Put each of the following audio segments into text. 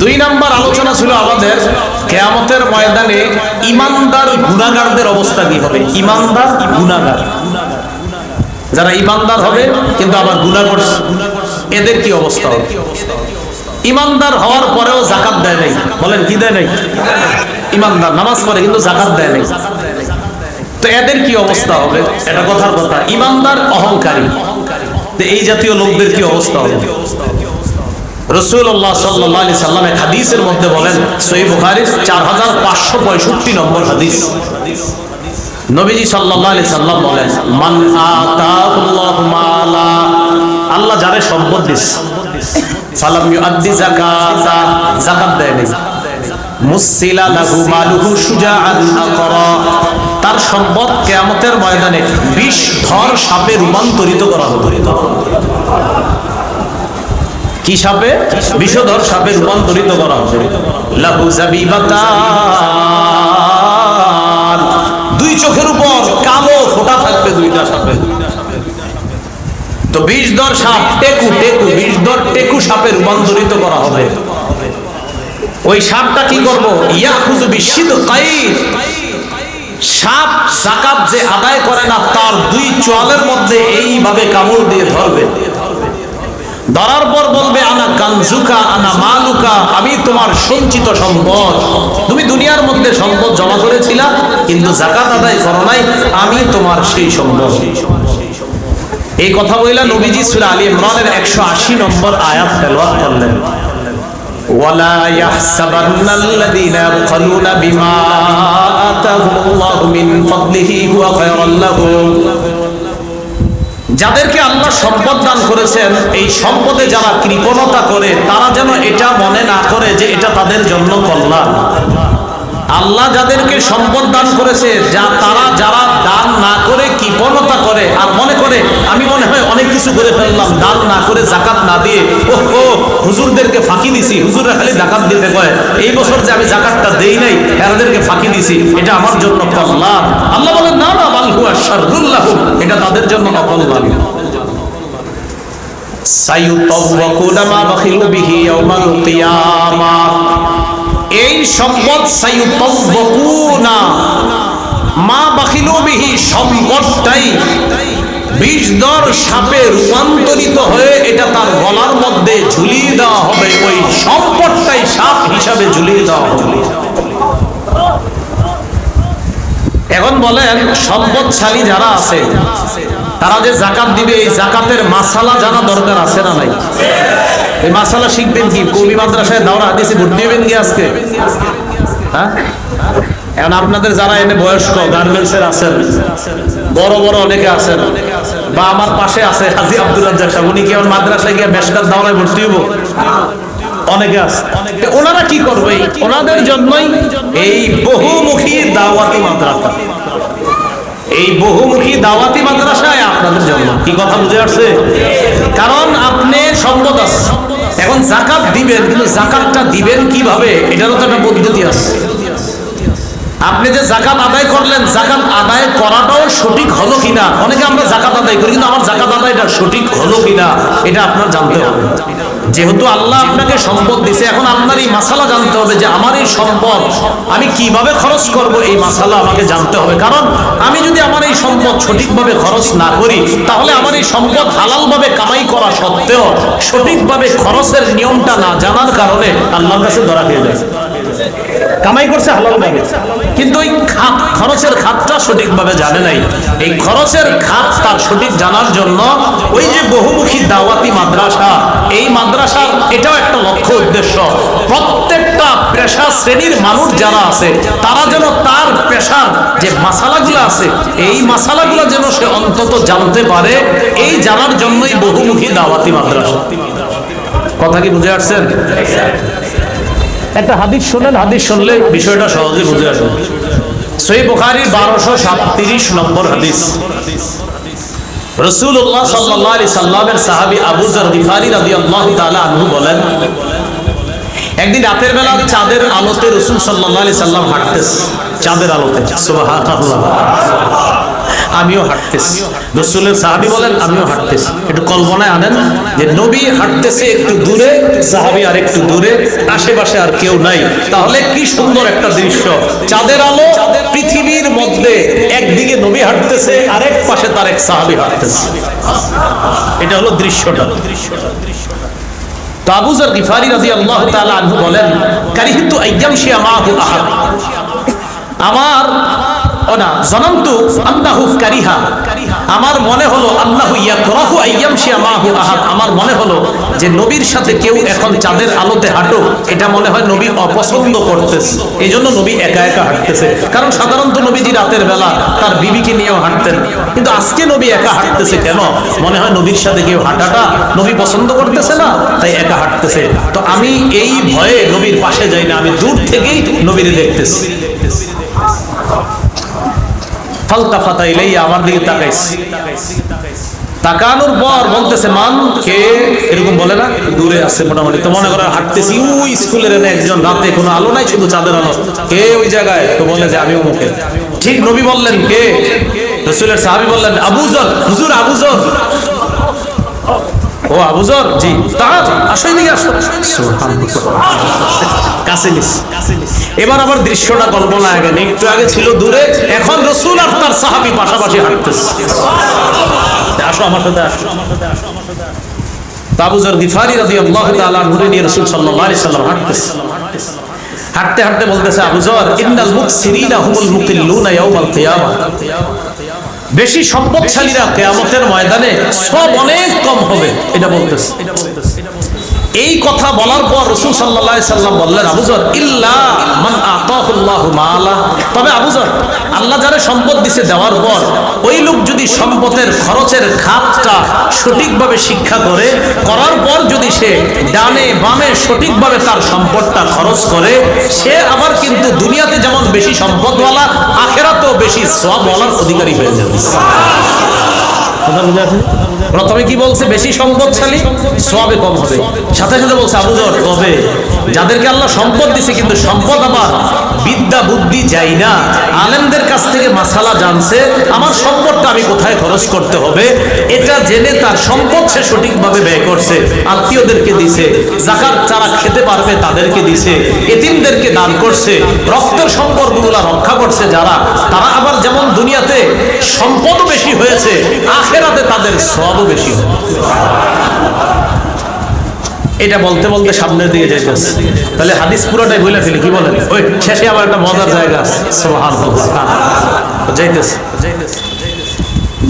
দুই নাম্বার আলোচনা ছিল আমাদের কেয়ামতের ময়দানে ইমানদার গুণাগারদের অবস্থা কি হবে? ইমানদার গুণাগার যারা ইমানদার হবে, কিন্তু আবার গুণা করছে। এদের কি অবস্থা হবে? ইমানদার হওয়ার পরেও জাকাত দেয় নাই। বলেন, কি দেয় নাই? ইমানদার নামাজ পড়ে, কিন্তু জাকাত দেয় নাই। তো এদের কি অবস্থা হবে? এটা কথার কথা। ইমানদার অহংকারী। এই জাতীয় লোকদের কি অবস্থা হবে? রসুল্লাহ সাল্লাহ সাল্লাম এক হাদিসের মধ্যে বলেন সই বুখারির চার হাজার পাঁচশো পঁয়ষট্টি নম্বর হাদিস। নবীজি সাল্লাহ আলি সাল্লাম বলেন, মান মালা, আল্লাহ যারে সম্পদ দিস সালাম ইউআদ্দি যাকাতা, যাকাত দেয় নাই। মুসিলা লাহু তার সম্পদ কিয়ামতের ময়দানে বিষ ধর সাপে রূপান্তরিত করা হবে। কি সাপে? বিষধর সাপে রূপান্তরিত করা হবে। লাহু জাবিবাতান। দুই চোখের উপর কালো ফোঁটা থাকবে দুইটা সাপে। তো বিষধর সাপ, টেকু টেকু, বিষধর টেকু সাপে রূপান্তরিত করা হবে। ওই সাপটা কি করব? ইয়া খুঁজু বিস্মিত কাইর। সাপ জাকাত যে আদায় করে না, তার দুই চোয়ালের মধ্যে এইভাবে কামড় দিয়ে ধরবে। ধরার পর বলবে আনা কানজুকা আনা মালুকা আমি তোমার সঞ্চিত সম্পদ তুমি দুনিয়ার মধ্যে সম্পদ জমা করেছিলা কিন্তু জাকাত আদায় করো নাই আমি তোমার সেই সম্পদ এই কথা বইলা নবীজি সুরা আলী ইমরানের একশো আশি নম্বর আয়াত তেলাওয়াত করলেন ولا يحسبن الذين يبخلون بما آتاهم الله من فضله هو خيرا لهم যাদেরকে আল্লাহ সম্পদ দান করেছেন, এই সম্পদে যারা কৃপণতা করে, তারা যেন এটা মনে না করে যে এটা তাদের জন্য কল্যাণ। আল্লাহ যাদেরকে সম্পদ দান করেছে, যা তারা যারা দান না করে, কৃপণতা করে, আর মনে করে, আমি মনে হয় অনেক কিছু করে ফেললাম, দান না করে জাকাত না দিয়ে ও ও, হুজুরদেরকে ফাঁকি দিছি, হুজুররা খালি জাকাত দিতে কয়, এই বছর যে আমি জাকাতটা দেই নাই, এরাদেরকে ফাঁকি দিছি, এটা আমার জন্য কল্যাণ। আল্লাহ বলেন, না না হুয়া শাররুল্লাহ, এটা তাদের জন্য অকল্যাণ সাপে রূপান্তরিত হয়ে এটা তার গলার মধ্যে ঝুলিয়ে দেওয়া হবে। ওই সম্পদটাই সাপ হিসাবে ঝুলিয়ে দেওয়া হবে। এখন বলেন সম্পদশালী যারা আছে, তারা যে জাকাত দিবে, এই জাকাতের মাসালা জানা দরকার আছে না নাই? এই মাসালা শিখবেন কি? কবি মাদ্রাসায় দাওরা হাদিসে ভর্তি হবেন কি আজকে? হ্যাঁ? এখন আপনাদের যারা এনে বয়স্ক, গার্মেন্টসের আছেন, বড় বড় অনেকে আছেন, বা আমার পাশে আছে হাজি আব্দুল রাজ্জাক সাহেব, উনি কি আমার মাদ্রাসায় গিয়ে বেশকার দাওরায় ভর্তি হব? অনেকে আছে। ওনারা কি করবে? ওনাদের জন্যই এই বহুমুখী দাওয়াতি মাদ্রাসা। এই বহুমুখী দাওয়াতি মাদ্রাসায় আপনাদের জন্য। কি কথা বুঝে আসছে? কারণ আপনি সম্পদ আছে। এখন জাকাত দিবেন কিন্তু জাকাতটা দিবেন কীভাবে? এটারও তো একটা পদ্ধতি আছে। আপনি যে জাকাত আদায় করলেন জাকাত আদায় করাটাও সঠিক হলো কিনা? অনেকে আমরা জাকাত আদায় করি কিন্তু আমার জাকাত আদায়টা সঠিক হলো কিনা এটা আপনার জানতে হবে। যেহেতু আল্লাহ আপনাকে সম্পদ দিছে, এখন আপনার এই মাসালা জানতে হবে যে আমার এই সম্পদ, আমি কীভাবে খরচ করব এই মাসালা আমাকে জানতে হবে। কারণ আমি যদি আমার এই সম্পদ সঠিকভাবে খরচ না করি, তাহলে আমার এই সম্পদ হালালভাবে কামাই করা সত্ত্বেও সঠিকভাবে খরচের নিয়মটা না জানার কারণে আল্লাহর কাছে ধরা খেয়ে যায়। কামাই করছে হালাল ভাবে কিন্তু ওই খাত, খরচের খাতটা সঠিকভাবে জানে নাই। এই খরচের খাত তার সঠিক জানার জন্য ওই যে বহুমুখী দাওয়াতি মাদ্রাসা এই মাদ্রাসার এটাও একটা লক্ষ্য উদ্দেশ্য। প্রত্যেকটা পেশা শ্রেণির মানুষ যারা আছে, তারা যেন তার পেশার যে মাসালাগুলো আছে, এই মাসালাগুলো যেন সে অন্তত জানতে পারে, এই জানার জন্যই বহুমুখী দাওয়াতি মাদ্রাসা। কথা কি বুঝে আসছেন? একটা হাদিস শোনেন, হাদিস শুনলে বিষয়টা সহজে বুঝে আসবে। সই বুখারি বারোশো সাতত্রিশ নম্বর হাদিস। রসুল্লাহ সাল্লাহ আলি সাল্লামের সাহাবি আবু জারিফারি রাদি আল্লাহ তাআলা আনহু বলেন, একদিন রাতের বেলা চাঁদের আলোতে রসুল সাল্লাহ আলি সাল্লাম হাঁটতেছে। চাঁদের আলোতে আমিও হাঁটতেছি। রসুলের সাহাবি বলেন, আমিও হাঁটতেছি। একটু কল্পনায় আনেন যে নবী হাঁটতেছে একটু দূরে, সাহাবি আর একটু দূরে, আশেপাশে আর কেউ নাই। তাহলে কি সুন্দর একটা দৃশ্য। চাঁদের আলো পৃথিবীর মধ্যে একদিকে নবী হাঁটতেছে, আরেক পাশে তার এক সাহাবি হাঁটতেছে। এটা হলো দৃশ্যটা। তো আবু যর গিফারি রাদিয়াল্লাহু তাআলা আনহু বলেন, কারিহিতু আইয়ামশি মাহু আহাদ। আমার ও না জনন্তু আন্নাহু কারিহা। আমার মনে হলো আল্লাহু আমার মনে হলো যে নবীর সাথে কেউ এখন চাঁদের আলোতে হাঁটো এটা মনে হয় নবী অপছন্দ করতেছে। এই জন্য নবী একা একা হাঁটতেছে। কারণ সাধারণত নবীজি রাতের বেলা তার বিবিকে নিয়েও হাঁটতেন। কিন্তু আজকে নবী একা হাঁটতেছে কেন? মনে হয় নবীর সাথে কেউ হাঁটাটা নবী পছন্দ করতেছে না, তাই একা হাঁটতেছে। তো আমি এই ভয়ে নবীর পাশে যাই না, আমি দূর থেকেই নবীর দেখতেছি। ফালতা ফাতা ইলাইয়া আমার দিকে তাকাইছে তাকানোর পর বলতেছে, মান কে? এরকম বলে না, দূরে আছে মোটামুটি। তো মনে করো হাঁটতেছি ওই স্কুলের এনে একজন, রাতে কোনো আলো নাই, শুধু চাঁদের আলো। কে ওই জায়গায়? তো বলে যে আমিও মুখে ঠিক নবী বললেন, কে? রসুলের সাহাবি বললেন আবুজর হুজুর আবুজর ও আবুজর জি। তার আসো এদিকে আসো। কাছে এবার আবার দৃশ্যটা কল্পনা আগে একটু আগে ছিল দূরে। এখন রসুল আর তার সাহাবি পাশাপাশি হাঁটতেছে। আসো আমার সাথে, আসো। তাবুজার গিফারি রাদিয়াল্লাহু তাআলা ঘুরে নিয়ে রাসূল আলাইহি সাল্লাম হাঁটতেছে। হাঁটতে হাঁটতে বলতেছে আবুজর ইন্নাল মুকসিরিনা হুমুল মুকিল্লুনা ইয়াউমাল কিয়ামah বেশি সম্পদশালীরা কেয়ামতের ময়দানে সব অনেক কম হবে এটা বলতেছে। এই কথা বলার পর রসুল সাল্লাম বললেন আবুজর ইল্লা আতাহুল্লাহু মালা। তবে আবুজর আল্লাহ যারা সম্পদ দিছে দেওয়ার পর, ওই লোক যদি সম্পদের খরচের খাতটা সঠিকভাবে শিক্ষা করে, করার পর যদি সে ডানে বামে সঠিকভাবে তার সম্পদটা খরচ করে, সে আবার কিন্তু দুনিয়াতে যেমন বেশি সম্পদওয়ালা, আখেরাতেও বেশি সবওয়ালার অধিকারী হয়ে যাবে। প্রথমে কি বলছে? বেশি সম্পদশালী? সবে কম হবে। সাথে সাথে বলছে আবুজর তবে যাদেরকে আল্লাহ সম্পদ দিছে, কিন্তু সম্পদ আবার বিদ্যা, বুদ্ধি যাই না। আলেমদের কাছ থেকে মাসালা জানছে, আমার সম্পদটা আমি কোথায় খরচ করতে হবে? এটা জেনে তার সম্পদ সে সঠিকভাবে ব্যয় করছে। আত্মীয়দেরকে দিছে, জাকাত যারা খেতে পারবে তাদেরকে দিছে, এতিমদেরকে দান করছে, রক্তের সম্পর্কগুলো রক্ষা করছে যারা, তারা আবার যেমন দুনিয়াতে সম্পদও বেশি হয়েছে, আখেরাতে তাদের সবও বেশি হবে। এটা বলতে বলতে সামনের দিকে যাইতেছে। তাহলে হাদিস পুরোটাই বলে ফেলি, কি বলেন? ওই শেষে আবার একটা মজার জায়গা আছে যাইতেছে।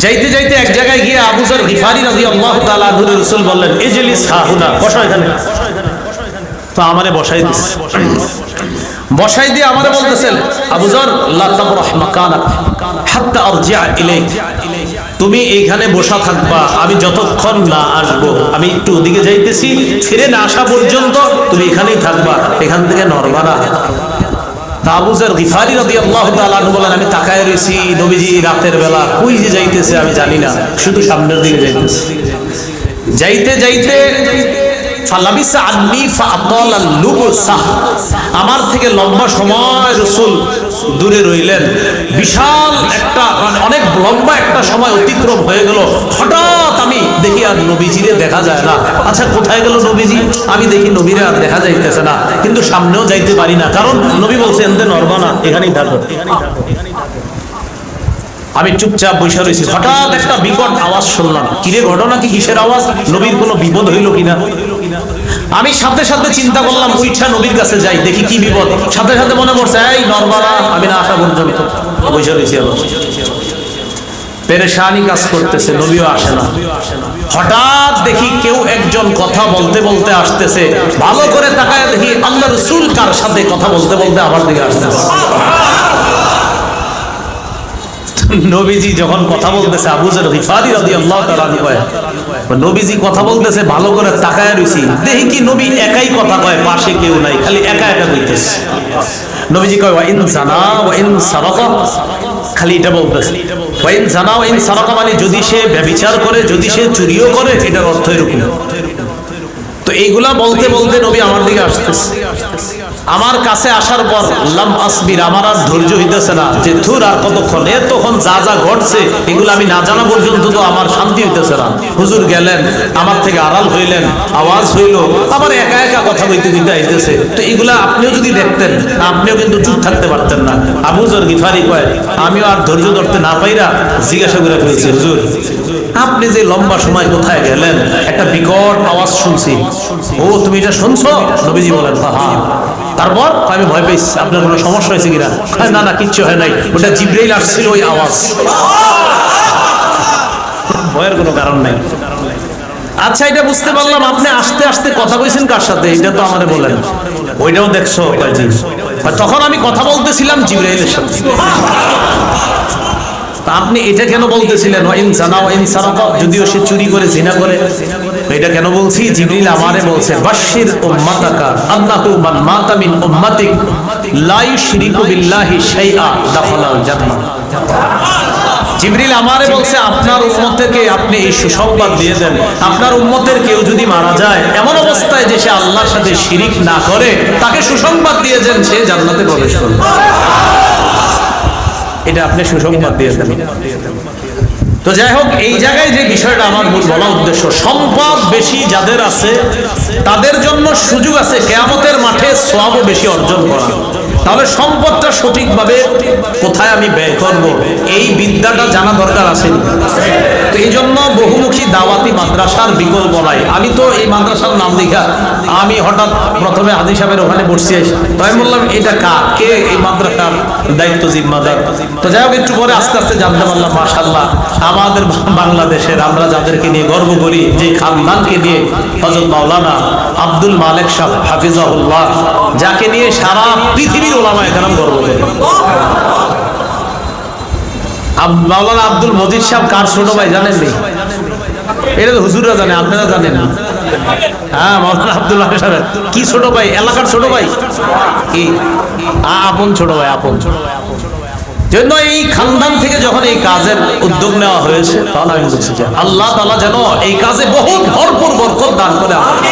যাইতে যাইতে এক জায়গায় গিয়ে আবু যর গিফারি রাদিয়াল্লাহু তাআলা আনহু রাসূল বললেন, ইজলিস হাহুনা বসো এখানে। তো আমারে বসাই দিছে বসাই দিয়ে আমারে বলতেছেন আবুজার লা তাবরাহ মাকানাক হাত্তা আরজিআ ইলাইক। তুমি এইখানে বসা থাকবা, আমি যতক্ষণ না আসব, আমি একটু ওদিকে যাইতেছি, ফিরে না আসা পর্যন্ত তুমি এখানেই থাকবা, এখান থেকে নড়বা না। বলেন, আমি তাকায় রয়েছি নবীজি রাতের বেলা, কই যে যাইতেছে আমি জানি না, শুধু সামনের দিকে যাইতেছে। যাইতে যাইতে আমার থেকে লম্বা সময় রসুল দূরে রইলেন। বিশাল একটা মানে অনেক লম্বা একটা সময় অতিক্রম হয়ে গেল। হঠাৎ আমি দেখি আর নবীজিরে দেখা যায় না। আচ্ছা কোথায় গেল নবীজি? আমি দেখি নবীরে আর দেখা যাইতেছে না। কিন্তু সামনেও যাইতে পারি না। কারণ নবী বলছে, এনতে নড়বা না এখানেই থাকো আমি চুপচাপ বসে রয়েছি হঠাৎ একটা বিকট আওয়াজ শুনলাম। কিরে, ঘটনা কি? কিসের আওয়াজ? নবীর কোনো বিপদ হইল কিনা? আমি সাথে সাথে চিন্তা করলাম, উইঠা নবীর কাছে যাই, দেখি কি বিপদ। সাথে সাথে মনে পড়ছে, এই নরমালা, আমি না আসা পর্যন্ত আবার পেরেশানি কাজ করতেছে, নবীও আসে না। হঠাৎ দেখি কেউ একজন কথা বলতে বলতে আসতেছে। ভালো করে তাকায় দেখি আল্লাহ রসুল কার সাথে কথা বলতে বলতে আমার দিকে আসতেছে। নবীজি যখন কথা বলতেছে আবুজের তাআলা আনহু কয় নবীজি কথা বলতেছে, ভালো করে তাকায় রইছি। দেখি কি নবী একাই কথা কয়, পাশে কেউ নাই, খালি একা একা কইতেছে। নবীজি কয়, ওয়া ইন ওয়া ইন সারাকা। খালি এটা বলতেছে, ওয়া ইন জানা, ওয়া ইন সারাকা মানে যদি সে ব্যভিচার করে, যদি সে চুরিও করে, এটার অর্থ এরকম। তো এইগুলা বলতে বলতে নবী আমার দিকে আসতেছে। আমার কাছে আসার পর লাম আসবির, আমার আর ধৈর্য হইতেছে না। যে থুর আর কতক্ষণ, এ তখন যা যা ঘটছে, এগুলো আমি না জানা পর্যন্ত তো আমার শান্তি হইতেছে না। হুজুর গেলেন, আমার থেকে আড়াল হইলেন, আওয়াজ হইল, আবার একা একা কথা বলতে দিতে আইতেছে। তো এগুলা আপনিও যদি দেখতেন, আপনিও কিন্তু চুপ থাকতে পারতেন না। আবু জর গিফারি কয়, আমিও আর ধৈর্য ধরতে না পাইরা জিজ্ঞাসা করে ফেলছি, হুজুর, আপনি যে লম্বা সময় কোথায় গেলেন, একটা বিকট আওয়াজ শুনছি। ও, তুমি এটা শুনছো? নবীজি বলেন হ্যাঁ তারপর আমি ভয় পেয়েছি, আপনার কোনো সমস্যা হয়েছে কিনা? না না, কিচ্ছু হয় নাই। ওটা জিব্রাইল আসছিল ওই আওয়াজ। ভয়ের কোনো কারণ নাই। আচ্ছা এটা বুঝতে পারলাম, আপনি আস্তে আস্তে কথা কইছেন কার সাথে? এটা তো আমারে বলেন। ওইটাও দেখছ তখন আমি কথা বলতেছিলাম জিব্রাইলের সাথে। আপনি এটা কেন বলতেছিলেন? ওয়া ইন জানা ওয়া সারাকা, যদিও সে চুরি করে, জিনা করে। এটা কেন বলছি? জিবরিল আমারে বলছে বাশির উম্মাতাকা আন্নাহু মান মাতা মিন উম্মাতিক লা ইউশরিকু বিল্লাহি শাইআ দাখালাল জান্নাহ। জিবরিল আমারে বলছে, আপনার উম্মতকে আপনি এই সুসংবাদ দিয়ে দেন। আপনার উম্মতের কেউ যদি মারা যায়, এমন অবস্থায় যে সে আল্লাহর সাথে শিরিক না করে, তাকে সুসংবাদ দিয়ে দেন, সে জান্নাতে প্রবেশ করবে। এটা আপনি সুসংবাদ দিয়ে দেন। তো যাই হোক, এই জায়গায় যে বিষয়টা আমার মূল বলা উদ্দেশ্য, সম্পদ বেশি যাদের আছে, তাদের জন্য সুযোগ আছে, কেয়ামতের মাঠে সব বেশি অর্জন করা। তাহলে সম্পদটা সঠিকভাবে কোথায় আমি ব্যয় করব? এই বিদ্যাটা জানা দরকার আছে তো এই জন্য বহুমুখী দাওয়াতি মাদ্রাসার বিকল্প নাই। আমি তো এই মাদ্রাসার নাম দেখা আমি হঠাৎ প্রথমে হাজি সাহেবের ওখানে বসছি আমি বললাম, এটা কা কে এই মাদ্রাসার দায়িত্ব জিম্মাদার? তো যাই হোক, একটু পরে আস্তে আস্তে জানতে পারলাম মাশাল্লাহ আমাদের বাংলাদেশের আমরা যাদেরকে নিয়ে গর্ব করি, যে খানদানকে নিয়ে হজরত মাওলানা আব্দুল মালেক সাহ হাফিজাহুল্লাহ, যাকে নিয়ে সারা মাওলানা আব্দুল মজিদ সাহেব কার ছোট ভাই জানেন নি? এটা তো হুজুররা জানে, আপনারা জানেন না। হ্যাঁ মাওলানা আব্দুল্লাহ সাহেব। কি ছোট ভাই? এলাকার ছোট ভাই? আপন ছোট ভাই, আপন। ছোট ভাই জন্য এই খানদান থেকে যখন এই কাজের উদ্যোগ নেওয়া হয়েছে, তাহলে আমি বলছি যে আল্লাহ তালা যেন এই কাজে বহুত ভরপুর বরকত দান করে আমাকে